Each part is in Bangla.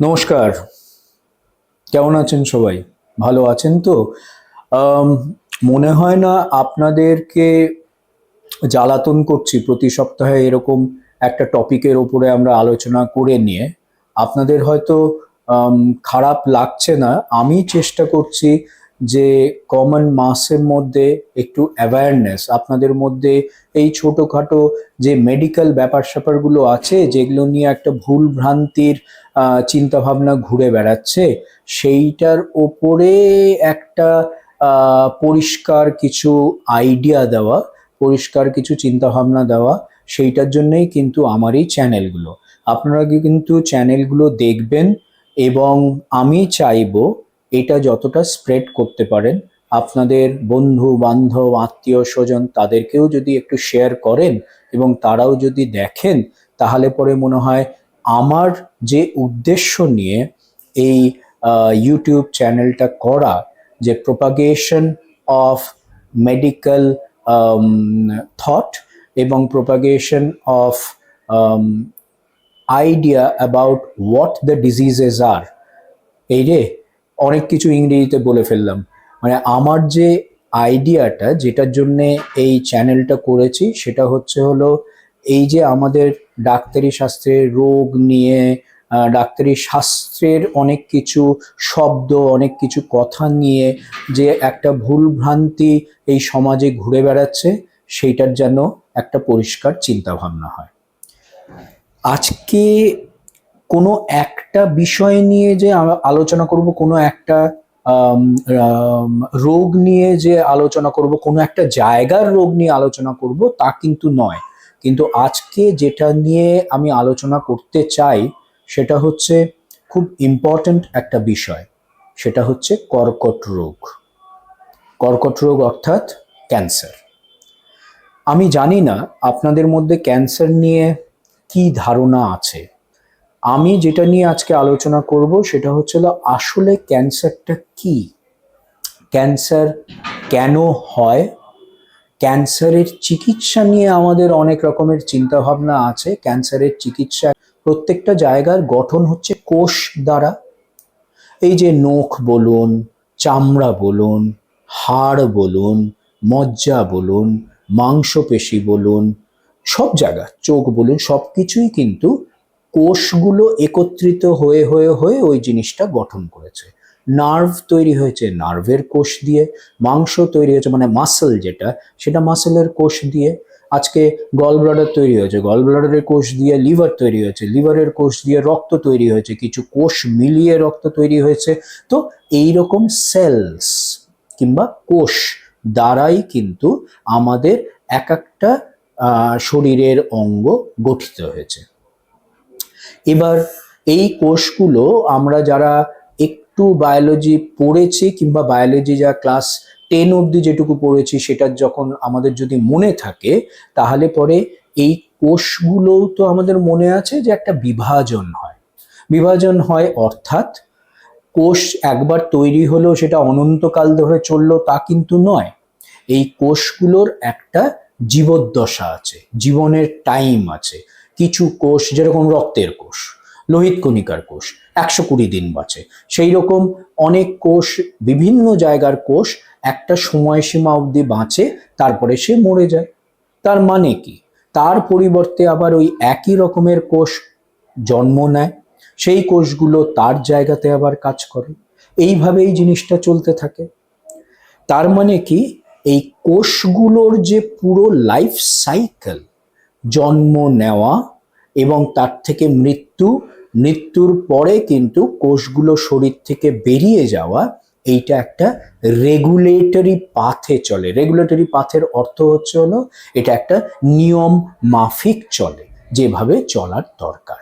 নমস্কার। কেমন আছেন সবাই? ভালো আছেন তো? মনে হয় না আপনাদেরকে জ্বালাতন করছি প্রতি সপ্তাহে এরকম একটা টপিকের ওপরে আমরা আলোচনা করে নিয়ে। আপনাদের হয়তো খারাপ লাগছে না। আমি চেষ্টা করছি যে কমন মাসের মধ্যে একটু অ্যাওয়ারনেস আপনাদের মধ্যে এই ছোটোখাটো যে মেডিকেল ব্যাপার স্যাপারগুলো আছে, যেগুলো নিয়ে একটা ভুল ভ্রান্তির চিন্তা ভাবনা ঘুরে বেড়াচ্ছে, সেইটার ওপরে একটা পরিষ্কার কিছু আইডিয়া দেওয়া, পরিষ্কার কিছু চিন্তা ভাবনা দেওয়া, সেইটার জন্যই কিন্তু আমার এই চ্যানেলগুলো আপনারা কিন্তু চ্যানেলগুলো দেখবেন এবং আমি চাইব এটা যতটা স্প্রেড করতে পারেন, আপনাদের বন্ধু, বান্ধব, আত্মীয়, স্বজন তাদেরকেও যদি একটু শেয়ার করেন এবং তারাও যদি দেখেন, তাহলে পরে মনে হয় আমার যে উদ্দেশ্য নিয়ে এই ইউটিউব চ্যানেলটা করা, যে প্রোপাগেশন অফ মেডিকেল থট এবং propagation of idea about what the diseases are এই রে অনেক কিছু ইংরেজিতে বলে ফেললাম। মানে আমার যে আইডিয়াটা যেটার জন্যে এই চ্যানেলটা করেছি, সেটা হচ্ছে হলো এই যে আমাদের ডাক্তারি শাস্ত্রের রোগ নিয়ে ডাক্তারি শাস্ত্রের অনেক কিছু শব্দ, অনেক কিছু কথা নিয়ে যে একটা ভুল ভ্রান্তি এই সমাজে ঘুরে বেড়াচ্ছে, সেইটার যেন একটা পরিষ্কার চিন্তা ভাবনা হয়। আজকে কোনো একটা বিষয় নিয়ে যে আলোচনা করব, কোনো একটা রোগ নিয়ে যে আলোচনা করব, কোনো একটা জায়গার রোগ নিয়ে আলোচনা করব, তা কিন্তু নয়। কিন্তু আজকে যেটা নিয়ে আমি আলোচনা করতে চাই, সেটা হচ্ছে খুব ইম্পর্ট্যান্ট একটা বিষয়। সেটা হচ্ছে কর্কট রোগ। কর্কট রোগ অর্থাৎ ক্যান্সার। আমি জানি না আপনাদের মধ্যে ক্যান্সার নিয়ে কি ধারণা আছে। আমি যেটা নিয়ে আজকে আলোচনা করব সেটা হচ্ছিল আসলে ক্যান্সারটা কি? ক্যান্সার কেন হয়? ক্যান্সারের চিকিৎসা নিয়ে আমাদের অনেক রকমের চিন্তা ভাবনা আছে। ক্যান্সারের চিকিৎসা প্রত্যেকটা জায়গার গঠন হচ্ছে কোষ দ্বারা। এই যে নখ বলুন, চামড়া বলুন, হাড় বলুন, মজ্জা বলুন, মাংসপেশি বলুন, সব জায়গা, চোখ বলুন সব কিছুই কিন্তু কোষগুলো একত্রিত হয়ে হয়ে হয়ে ওই জিনিসটা গঠন করেছে। নার্ভ তৈরি হয়েছে নার্ভের কোষ দিয়ে, মাংস তৈরি হয়েছে মানে মাসেল যেটা, সেটা মাসেলের কোষ দিয়ে। আজকে গল ব্লাডার তৈরি হয়েছে গল ব্লাডারের কোষ দিয়ে লিভার তৈরি হয়েছে লিভারের কোষ দিয়ে রক্ত তৈরি হয়েছে, কিছু কোষ মিলিয়ে রক্ত তৈরি হয়েছে। তো এই রকম সেলস কিংবা কোষ দ্বারাই কিন্তু আমাদের এক একটা শরীরের অঙ্গ গঠিত হয়েছে। এবার এই কোষগুলো আমরা যারা একটু বায়োলজি পড়েছি কিংবা বায়োলজি যা ক্লাস টেন অবধি যেটুকু পড়েছি সেটা যখন আমাদের যদি মনে থাকে, তাহলে পরে এই কোষগুলোও তো আমাদের মনে আছে যে একটা বিভাজন হয়। বিভাজন হয় অর্থাৎ কোষ একবার তৈরি হলো সেটা অনন্তকাল ধরে চলল তা কিন্তু নয়। এই কোষগুলোর একটা জীবদ্দশা আছে, জীবনের টাইম আছে। কিছু কোষ, যেরকম রক্তের কোষ, লোহিত কণিকার কোষ, একশো কুড়ি দিন বাঁচে। সেই রকম অনেক কোষ, বিভিন্ন জায়গার কোষ একটা সময়সীমা অবধি বাঁচে, তারপরে সে মরে যায়। তার মানে কি? তার পরিবর্তে আবার ওই একই রকমের কোষ জন্ম নেয়, সেই কোষগুলো তার জায়গাতে আবার কাজ করে। এইভাবেই জিনিসটা চলতে থাকে। তার মানে কি? এই কোষগুলোর যে পুরো লাইফ সাইকেল জন্ম নেওয়া এবং তার থেকে মৃত্যু, মৃত্যুর পরে কিন্তু কোষগুলো শরীর থেকে বেরিয়ে যাওয়া, এইটা একটা রেগুলেটরি পাথে চলে। রেগুলেটরি পাথের অর্থ হচ্ছে হলো, এটা একটা নিয়ম মাফিক চলে, যেভাবে চলার দরকার।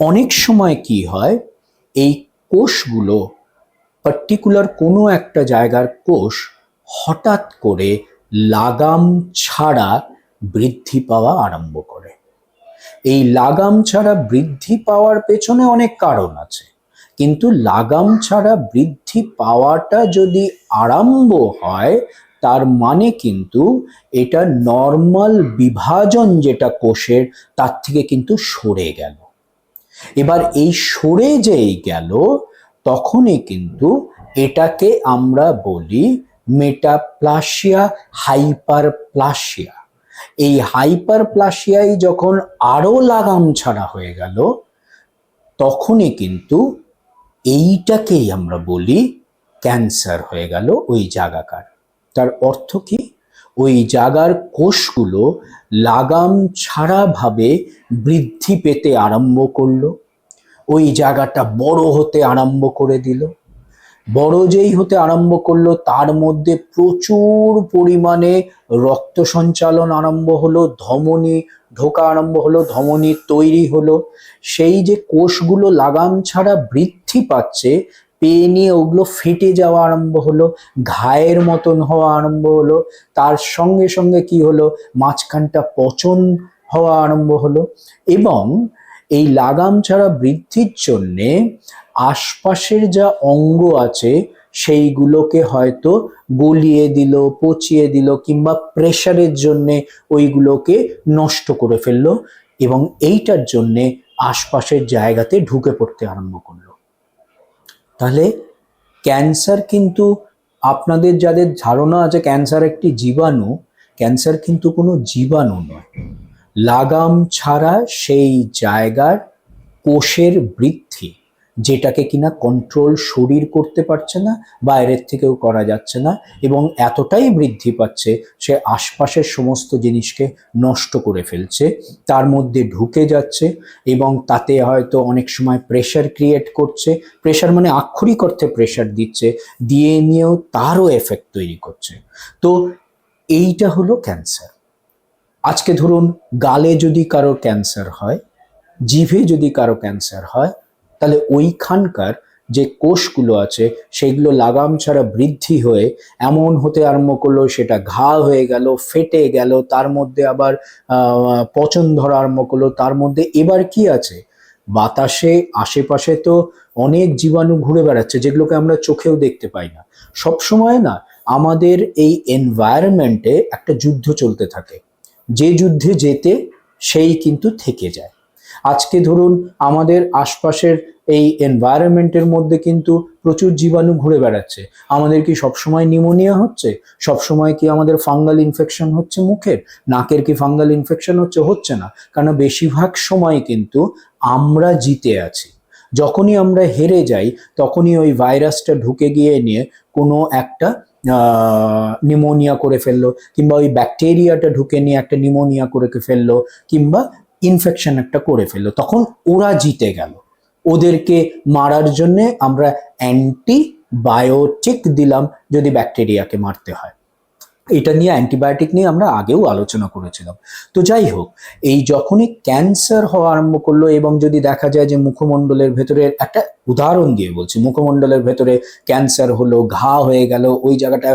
অনেক সময় কি হয়, এই কোষগুলো পার্টিকুলার কোনো একটা জায়গার কোষ হঠাৎ করে লাগাম ছাড়া বৃদ্ধি পাওয়া আরম্ভ করে। এই লাগাম ছাড়া বৃদ্ধি পাওয়ার পেছনে অনেক কারণ আছে। কিন্তু লাগাম ছাড়া বৃদ্ধি পাওয়াটা যদি আরম্ভ হয়, তার মানে কিন্তু এটা নর্মাল বিভাজন যেটা কোষের, তার থেকে কিন্তু সরে গেল। এবার এই সরে যেই গেল, তখনই কিন্তু এটাকে আমরা বলি মেটাপ্লাসিয়া হাইপারপ্লাসিয়া এই হাইপারপ্লাসিয়াই যখন আরও লাগাম ছাড়া হয়ে গেল, তখনই কিন্তু এইটাকেই আমরা বলি ক্যান্সার হয়ে গেল ওই জায়গাকার তার অর্থ কি? ওই জায়গার কোষগুলো লাগাম ছাড়াভাবে বৃদ্ধি পেতে আরম্ভ করল। ওই জায়গাটা বড় হতে আরম্ভ করে দিল। বড় যেই হতে আরম্ভ করল, তার মধ্যে প্রচুর পরিমাণে রক্ত সঞ্চালন আরম্ভ হলো, ধমনী ঢোকা আরম্ভ হলো, ধমনী তৈরি হলো। সেই যে কোষগুলো লাগাম ছাড়া বৃদ্ধি পাচ্ছে পেয়ে নিয়ে ওগুলো ফেটে যাওয়া আরম্ভ হলো, ঘায়ের মতন হওয়া আরম্ভ হলো। তার সঙ্গে সঙ্গে কি হলো, মাঝখানটা পচন হওয়া আরম্ভ হলো। এবং এই লাগাম ছাড়া বৃদ্ধির জন্যে আশপাশের যা অঙ্গ আছে, সেইগুলোকে হয়তো গলিয়ে দিল, পচিয়ে দিল কিংবা প্রেশারের জন্যে ওইগুলোকে নষ্ট করে ফেলল এবং এইটার জন্যে আশপাশের জায়গাতে ঢুকে পড়তে আরম্ভ করল। তাহলে ক্যান্সার কিন্তু আপনাদের যাদের ধারণা আছে ক্যান্সার একটি জীবাণু, ক্যান্সার কিন্তু কোনো জীবাণু নয়। লাগাম ছাড়া সেই জায়গার কোষের বৃদ্ধি যেটাকে কিনা কন্ট্রোল শরীর করতে পারছে না, বাইরের থেকেও করা যাচ্ছে না এবং এতটাই বৃদ্ধি পাচ্ছে, সে আশপাশের সমস্ত জিনিসকে নষ্ট করে ফেলছে, তার মধ্যে ঢুকে যাচ্ছে এবং তাতে হয়তো অনেক সময় প্রেশার ক্রিয়েট করছে। প্রেশার মানে আক্ষরিক অর্থে প্রেশার দিচ্ছে, দিয়ে নিয়েও তারও এফেক্ট তৈরি করছে। তো এইটা হলো ক্যান্সার আজকে ধরুন, গালে যদি কারও ক্যান্সার হয়, জিভে যদি কারও ক্যান্সার হয় তাহলে ওইখানকার যে কোষগুলো আছে সেগুলো লাগাম ছাড়া বৃদ্ধি হয়ে এমন হতে আরম্ভ করল, সেটা ঘা হয়ে গেল, ফেটে গেল, তার মধ্যে আবার পচন ধরা আরম্ভ করল, তার মধ্যে এবার কি আছে? বাতাসে, আশেপাশে তো অনেক জীবাণু ঘুরে বেড়াচ্ছে, যেগুলোকে আমরা চোখেও দেখতে পাই না। সব সময় না, আমাদের এই এনভায়রনমেন্টে একটা যুদ্ধ চলতে থাকে। যে যুদ্ধে যেতে, সেই কিন্তু থেকে যায়। আজকে ধরুন আমাদের আশপাশের এই এনভায়রনমেন্টের মধ্যে কিন্তু প্রচুর জীবাণু ঘুরে বেড়াচ্ছে। আমাদের কি সবসময় নিউমোনিয়া হচ্ছে? সবসময় কি আমাদের ফাঙ্গাল ইনফেকশন হচ্ছে মুখের? নাকের কি ফাঙ্গাল ইনফেকশন হচ্ছে? হচ্ছে না। কারণ বেশিরভাগ সময় কিন্তু আমরা জিতে আছি। যখনই আমরা হেরে যাই, তখনই ওই ভাইরাসটা ঢুকে গিয়ে নিয়ে কোনো একটা নিমোনিয়া করে ফেলল, কিংবা ওই ব্যাকটেরিয়াটা ঢুকে নিয়ে একটা নিমোনিয়া করে ফেলল, কিংবা ইনফেকশন একটা করে ফেলল। তখন ওরা জিতে গেল। ওদেরকে মারার জন্যে আমরা অ্যান্টিবায়োটিক দিলাম যদি ব্যাকটেরিয়াকে মারতে হয়। এটা নিয়ে অ্যান্টিবায়োটিক নিয়ে আমরা আগেও আলোচনা করেছিলাম। তো যাই হোক, এই যখনই ক্যান্সার হওয়া আরম্ভ করল এবং যদি দেখা যায় যে মুখমণ্ডলের ভেতরে একটা উদাহরণ দিয়ে বলছি, মুখমণ্ডলের ভেতরে ক্যান্সার হলো, ঘা হয়ে গেল, ওই জায়গাটা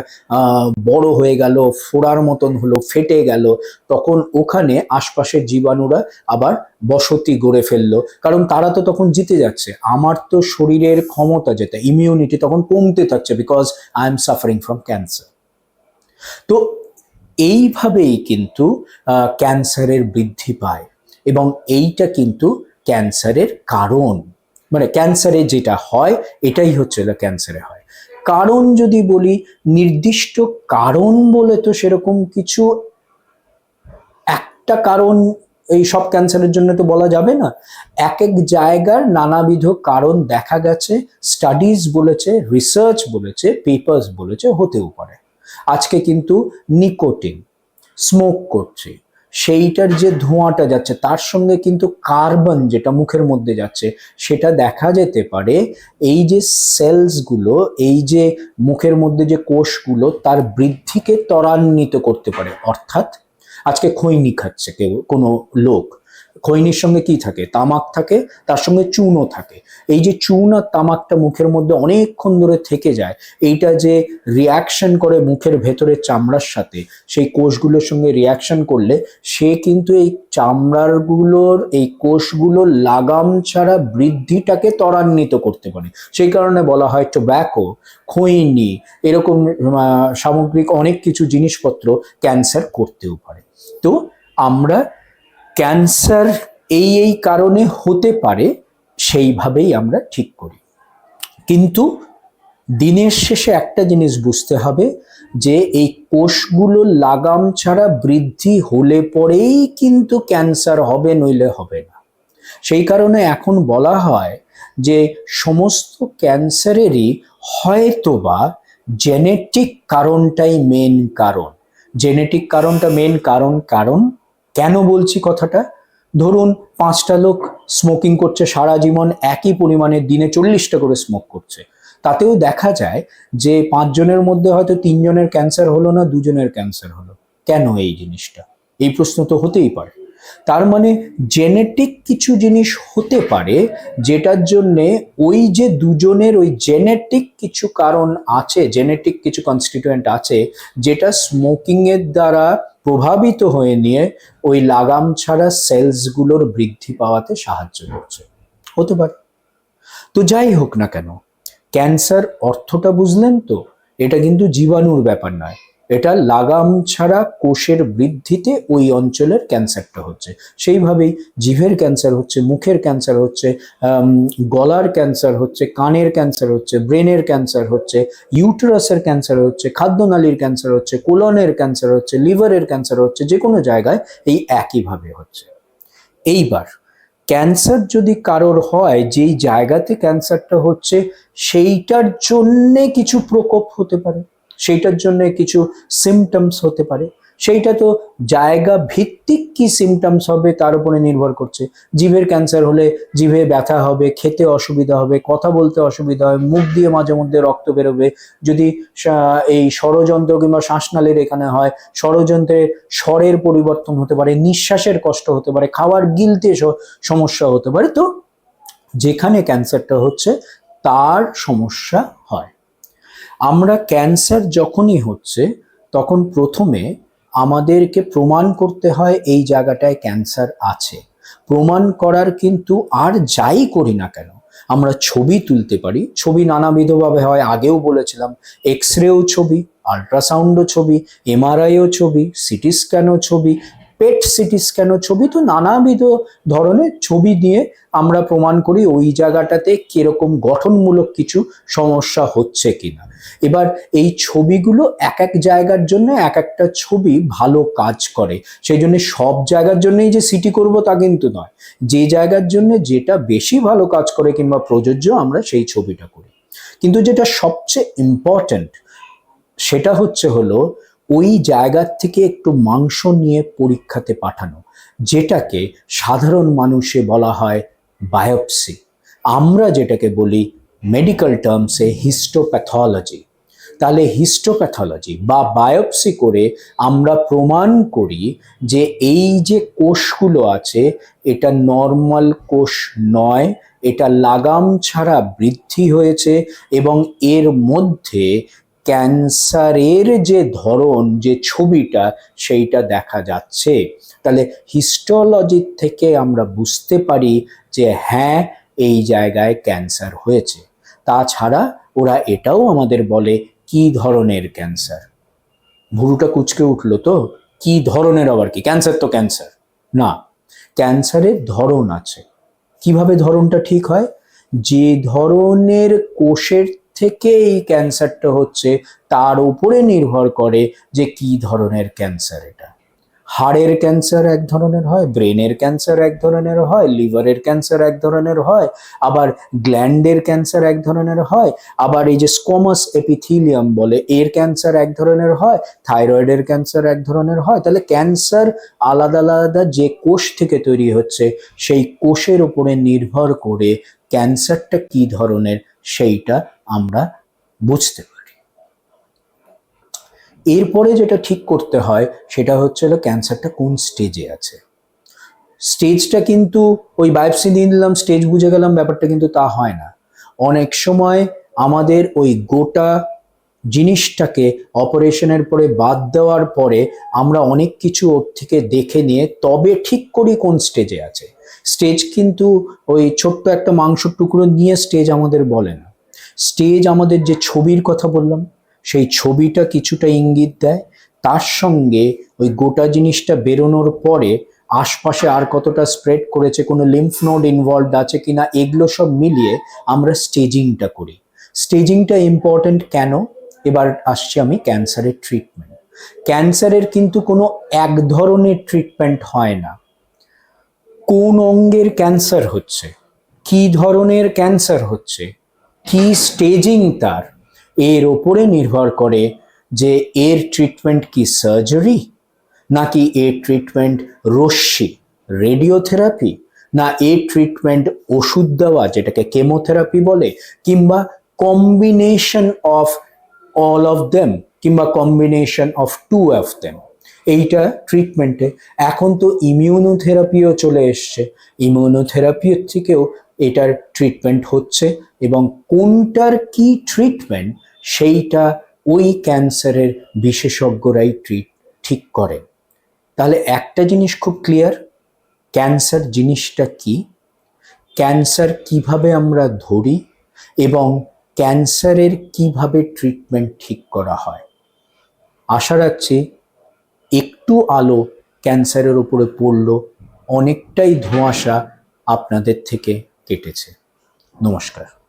বড় হয়ে গেল, ফোড়ার মতন হলো, ফেটে গেল, তখন ওখানে আশপাশের জীবাণুরা আবার বসতি গড়ে ফেলল। কারণ তারা তো তখন জিতে যাচ্ছে। আমার তো শরীরের ক্ষমতা যেটা ইমিউনিটি তখন কমতে থাকছে because I am suffering from cancer তো এইভাবেই কিন্তু ক্যান্সারের বৃদ্ধি পায় এবং এইটা কিন্তু ক্যান্সারের কারণ। মানে ক্যান্সারে যেটা হয়, এটাই হচ্ছে ক্যান্সারে হয়। কারণ যদি বলি, নির্দিষ্ট কারণ বলে তো সেরকম কিছু একটা কারণ এই সব ক্যান্সারের জন্য তো বলা যাবে না। এক এক জায়গার নানাবিধ কারণ দেখা গেছে, স্টাডিজ বলেছে, রিসার্চ বলেছে, পেপার্স বলেছে, হতেও পারে। আজকে কিন্তু নিকোটিন, স্মোক করছে। সেইটার যে ধোঁয়াটা যাচ্ছে, তার সঙ্গে কিন্তু কার্বন যেটা মুখের মধ্যে যাচ্ছে, সেটা দেখা যেতে পারে এই যে সেলসগুলো, এই যে মুখের মধ্যে যে কোষগুলো, তার বৃদ্ধিকে ত্বরান্বিত করতে পারে। অর্থাৎ আজকে খৈনি খাচ্ছে কেউ, কোনো লোক। খৈনির সঙ্গে কি থাকে? তামাক থাকে, তার সঙ্গে চুনও থাকে। এই যে চুন আর তামাকটা মুখের মধ্যে অনেকক্ষণ ধরে থেকে যায়, এইটা যে রিয়াকশন করে মুখের ভেতরের চামড়ার সাথে, সেই কোষগুলোর সঙ্গে রিয়াকশন করলে, সে কিন্তু এই চামড়ারগুলোর, এই কোষগুলোর লাগাম ছাড়া বৃদ্ধিটাকে ত্বরান্বিত করতে পারে। সেই কারণে বলা হয় টোব্যাকো খৈনি, এরকম সামগ্রিক অনেক কিছু জিনিসপত্র ক্যান্সার করতেও পারে। তো আমরা ক্যান্সার এই এই কারণে হতে পারে, সেইভাবেই আমরা ঠিক করি। কিন্তু দিনের শেষে একটা জিনিস বুঝতে হবে, যে এই কোষগুলো লাগাম ছাড়া বৃদ্ধি হলে পরেই কিন্তু ক্যান্সার হবে, নইলে হবে না। সেই কারণে এখন বলা হয় যে সমস্ত ক্যান্সারেরই হয়তোবা জেনেটিক কারণটাই মেন কারণ। জেনেটিক কারণটা মেন কারণ কারণ কেন বলছি কথাটা? ধরুন, পাঁচটা লোক স্মোকিং করছে, সারা জীবন একই পরিমাণে দিনে চল্লিশটা করে স্মোক করছে। তাতেও দেখা যায় যে পাঁচজনের মধ্যে হয়তো তিনজনের ক্যান্সার হলো না, দুজনের ক্যান্সার হলো। কেন এই জিনিসটা? এই প্রশ্ন তো হতেই পারে। তার মানে জেনেটিক কিছু জিনিস হতে পারে যেটার জন্যে ওই যে দুজনের ওই জেনেটিক কিছু কারণ আছে জেনেটিক কিছু কনস্টিটুয়েন্ট আছে, যেটা স্মোকিংয়ের দ্বারা প্রভাবিত হয়ে নিয়ে ওই লাগাম ছাড়া সেলসগুলোর বৃদ্ধি পাওয়াতে সাহায্য করছে। হতে পারে। তো যাই হোক না কেন, ক্যান্সার অর্থটা বুঝলেন তো? এটা কিন্তু জীবাণুর ব্যাপার নয়। এটা লাগাম ছাড়া কোষের বৃদ্ধিতে ওই অঞ্চলের ক্যান্সারটা হচ্ছে। সেইভাবেই জিভের ক্যান্সার হচ্ছে, মুখের ক্যান্সার হচ্ছে গলার ক্যান্সার হচ্ছে, কানের ক্যান্সার হচ্ছে, ব্রেনের ক্যান্সার হচ্ছে, ইউটেরাসের ক্যান্সার হচ্ছে, খাদ্যনালীর ক্যান্সার হচ্ছে, কোলনের ক্যান্সার হচ্ছে, লিভারের ক্যান্সার হচ্ছে, যে কোনো জায়গায় এই একইভাবে হচ্ছে। এইবার, ক্যান্সার যদি কারোর হয়, যেই জায়গাতে ক্যান্সারটা হচ্ছে, সেইটার জন্যে কিছু প্রকোপ হতে পারে। সেইটার জন্য কিছু সিমটমস হতে পারে। সেইটা তো জায়গা ভিত্তিক কি সিমটমস হবে তার উপরে নির্ভর করছে। জিভের ক্যান্সার হলে জিভে ব্যথা হবে, খেতে অসুবিধা হবে, কথা বলতে অসুবিধা হবে মুখ দিয়ে মাঝে মধ্যে রক্ত বেরোবে। যদি এই ষড়যন্ত্র কিংবা শ্বাসনালীর এখানে হয়, ষড়যন্ত্রে স্বরের পরিবর্তন হতে পারে, নিঃশ্বাসের কষ্ট হতে পারে খাবার গিলতে সমস্যা হতে পারে। তো যেখানে ক্যান্সারটা হচ্ছে, তার সমস্যা হয়। আমরা ক্যান্সার যখনই হচ্ছে, তখন প্রথমে আমাদেরকে প্রমাণ করতে হয় এই জায়গাটায় ক্যান্সার আছে। প্রমাণ করার কিন্তু আর যাই করি না কেন, আমরা ছবি তুলতে পারি। ছবি নানাবিধভাবে হয়, আগেও বলেছিলাম এক্স রেও ছবি আল্ট্রাসাউন্ডও ছবি এমআরআইও ছবি সিটি স্ক্যানও ছবি পেট সিটি স্ক্যানও ছবি, তো নানাবিধ ধরনের ছবি দিয়ে আমরা প্রমাণ করি ওই জায়গাটাতে কীরকম গঠনমূলক কিছু সমস্যা হচ্ছে কিনা। এবার এই ছবিগুলো এক এক জায়গার জন্য এক একটা ছবি ভালো কাজ করে। সেই জন্য সব জায়গার জন্যই যে সিটি করব তা কিন্তু নয়। যে জায়গার জন্য যেটা বেশি ভালো কাজ করে কিংবা প্রযোজ্য আমরা সেই ছবিটা করি। কিন্তু যেটা সবচেয়ে ইম্পর্ট্যান্ট সেটা হচ্ছে হলো ওই জায়গার থেকে একটু মাংস নিয়ে পরীক্ষাতে পাঠানো, যেটাকে সাধারণ মানুষে বলা হয় বায়োপসি। আমরা যেটাকে বলি মেডিকেল টার্মসে হিস্টোপ্যাথোলজি তাহলে হিস্টোপ্যাথোলজি বা বায়োপসি করে আমরা প্রমাণ করি যে এই যে কোষগুলো আছে, এটা নর্মাল কোষ নয়, এটা লাগাম ছাড়া বৃদ্ধি হয়েছে এবং এর মধ্যে ক্যান্সারের যে ধরন, যে ছবিটা, সেইটা দেখা যাচ্ছে। তাহলে হিস্টোলজির থেকে আমরা বুঝতে পারি যে হ্যাঁ এই জায়গায় ক্যান্সার হয়েছে। তাছাড়া ওরা এটাও আমাদের বলে, কি ধরনের ক্যান্সার? ভুরুটা কুচকে উঠল তো, কি ধরনের আবার কি? ক্যান্সার তো ক্যান্সার। না, ক্যান্সারের ধরন আছে। কীভাবে ধরনটা ঠিক হয়? যে ধরনের কোষের থেকে এই ক্যান্সারটা হচ্ছে, তার উপরে নির্ভর করে যে কি ধরনের ক্যান্সার এটা। হাড়ের ক্যান্সার এক ধরনের হয় ব্রেনের ক্যান্সার এক ধরনের হয় লিভারের ক্যান্সার এক ধরনের হয়, আবার গ্ল্যান্ডের ক্যান্সার এক ধরনের হয়, আবার এই যে স্কোমাস এপিথিলিয়াম বলে, এর ক্যান্সার এক ধরনের হয় থাইরয়েডের ক্যান্সার এক ধরনের হয়, তাহলে ক্যান্সার আলাদা আলাদা যে কোষ থেকে তৈরি হচ্ছে, সেই কোষের উপরে নির্ভর করে ক্যান্সারটা কি ধরনের, সেইটা আমরা বুঝতে পারি এরপরে যেটা ঠিক করতে হয়, সেটা হচ্ছে হলো ক্যান্সারটা কোন স্টেজে আছে। স্টেজটা কিন্তু ওই বায়োপসি দিয়ে দিলাম স্টেজ বুঝে গেলাম, ব্যাপারটা কিন্তু তা হয় না। অনেক সময় আমাদের ওই গোটা জিনিসটাকে অপারেশনের পরে বাদ দেওয়ার পরে আমরা অনেক কিছু ওর থেকে দেখে নিয়ে তবে ঠিক করি কোন স্টেজে আছে। স্টেজ কিন্তু ওই ছোট্ট একটা মাংসর টুকরো নিয়ে স্টেজ আমাদের বলে না। স্টেজ আমাদের যে ছবির কথা বললাম সেই ছবিটা কিছুটা ইঙ্গিত দেয়। তার সঙ্গে ওই গোটা জিনিসটা বেরোনোর পরে আশপাশে আর কতটা স্প্রেড করেছে, কোনো লিম্ফ নোড ইনভলভড আছে কিনা, এগুলো সব মিলিয়ে আমরা স্টেজিংটা করি। স্টেজিংটা ইম্পর্ট্যান্ট কেন? এবার আসছি আমি ক্যান্সারের ট্রিটমেন্ট ক্যান্সারের কিন্তু কোনো এক ধরনের ট্রিটমেন্ট হয় না। কোন অঙ্গের ক্যান্সার হচ্ছে? কি ধরনের ক্যান্সার হচ্ছে? কি স্টেজিং তার? এর ওপরে নির্ভর করে যে এর ট্রিটমেন্ট কি সার্জারি নাকি এর ট্রিটমেন্ট রশ্মি রেডিওথেরাপি না এর ট্রিটমেন্ট ওষুধ দেওয়া, যেটাকে কেমোথেরাপি বলে, কিংবা combination of all of them কিংবা combination of two of them এইটা ট্রিটমেন্টে এখন তো ইমিউনোথেরাপিও চলে এসছে। ইমিউনোথেরাপির থেকেও এটার ট্রিটমেন্ট হচ্ছে এবং কোনটার কি ট্রিটমেন্ট সেইটা ওই ক্যান্সারের বিশেষজ্ঞরাই ট্রিট ঠিক করেন। তাহলে একটা জিনিস খুব ক্লিয়ার ক্যান্সার জিনিসটা কি? ক্যান্সার কীভাবে আমরা ধরি এবং ক্যান্সারের কীভাবে ট্রিটমেন্ট ঠিক করা হয়? আশা রাখছি একটু আলো ক্যান্সারের উপরে পড়ল, অনেকটাই ধোঁয়াশা আপনাদের থেকে কেটেছে। নমস্কার।